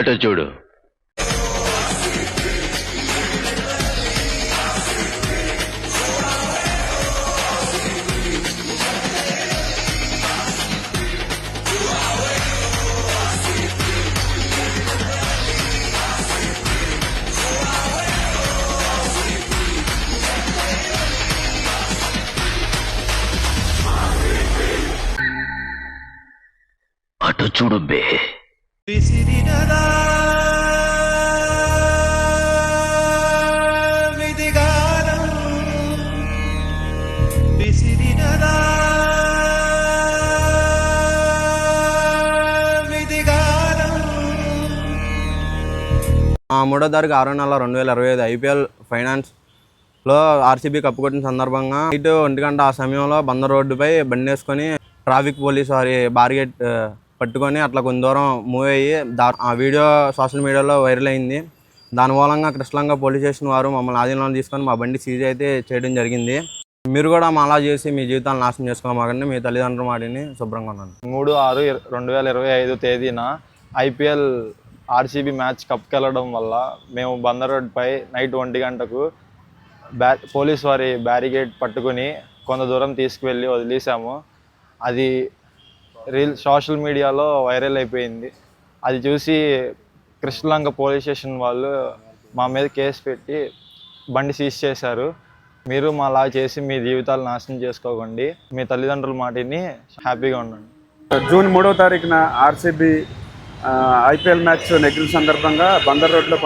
అటు చూడు. అటు చూడు బే. విసిరినదా విసిరినదా మూడో తారీఖు ఆరో నెల రెండు వేల ఇరవై ఐదు ఐపీఎల్ ఫైనాన్స్లో ఆర్సీబీ కప్పు కొట్టిన సందర్భంగా ఇటు ఒంటి గంట ఆ సమయంలో బందర్ రోడ్డుపై బండి వేసుకొని ట్రాఫిక్ పోలీస్ వారి బారిగేట్ పట్టుకొని అట్లా కొంత దూరం మూవ్ అయ్యి దా ఆ వీడియో సోషల్ మీడియాలో వైరల్ అయింది. దాని మూలంగా కృష్ణలంగా పోలీస్ స్టేషన్ వారు మమ్మల్ని ఆధీనంలో తీసుకొని మా బండి సీజ్ అయితే చేయడం జరిగింది. మీరు కూడా మా అలా చేసి మీ జీవితాన్ని నాశనం చేసుకోమాకండి. మీ తల్లిదండ్రుల మాటిని శుభ్రంగా ఉన్నాను మూడు ఆరు రెండు వేల ఇరవై ఐదు తేదీన ఐపీఎల్ ఆర్సీబీ మ్యాచ్ కప్కి వెళ్ళడం వల్ల మేము బందర్ రోడ్పై నైట్ ఒంటి గంటకు బ్యా పోలీస్ వారి బ్యారిగేడ్ పట్టుకుని కొంత దూరం తీసుకువెళ్ళి వదిలేసాము. అది రీల్ సోషల్ మీడియాలో వైరల్ అయిపోయింది. అది చూసి కృష్ణలంక పోలీస్ స్టేషన్ వాళ్ళు మా మీద కేసు పెట్టి బండి సీజ్ చేశారు. మీరు మా అలా చేసి మీ జీవితాలు నాశనం చేసుకోకండి. మీ తల్లిదండ్రుల మాటిని హ్యాపీగా ఉండండి. జూన్ మూడవ తారీఖున ఆర్సీబీ ఐపీఎల్ మ్యాచ్ నెగ్గిన సందర్భంగా బందర్ రోడ్లో